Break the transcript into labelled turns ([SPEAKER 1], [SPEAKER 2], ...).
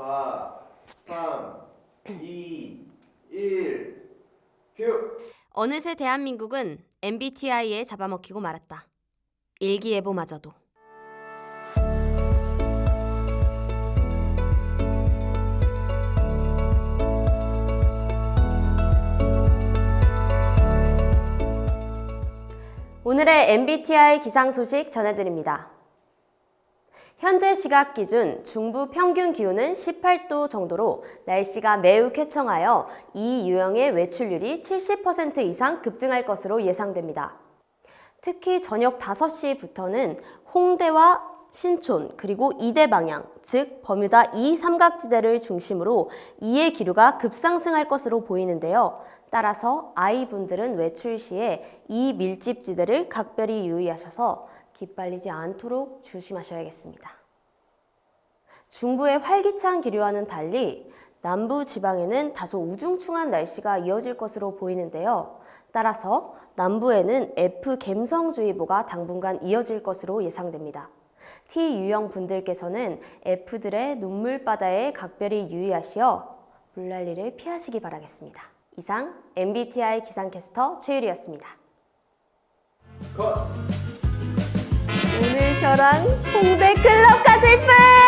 [SPEAKER 1] 4, 3, 2, 1, 큐!
[SPEAKER 2] 어느새 대한민국은 MBTI에 잡아먹히고 말았다. 일기예보마저도. 오늘의 MBTI 기상 소식 전해드립니다. 현재 시각 기준 중부 평균 기온은 18도 정도로 날씨가 매우 쾌청하여 이 유형의 외출률이 70% 이상 급증할 것으로 예상됩니다. 특히 저녁 5시부터는 홍대와 신촌 그리고 이대 방향, 즉 버뮤다 이 삼각지대를 중심으로 이의 기류가 급상승할 것으로 보이는데요. 따라서 아이분들은 외출 시에 이 밀집지대를 각별히 유의하셔서 기빨리지 않도록 조심하셔야겠습니다. 중부의 활기찬 기류와는 달리 남부 지방에는 다소 우중충한 날씨가 이어질 것으로 보이는데요. 따라서 남부에는 F 갬성주의보가 당분간 이어질 것으로 예상됩니다. T 유형 분들께서는 F들의 눈물바다에 각별히 유의하시어 물난리를 피하시기 바라겠습니다. 이상 MBTI 기상캐스터 최유리였습니다.
[SPEAKER 1] 컷!
[SPEAKER 2] 오늘 저랑 홍대 클럽 가실 분!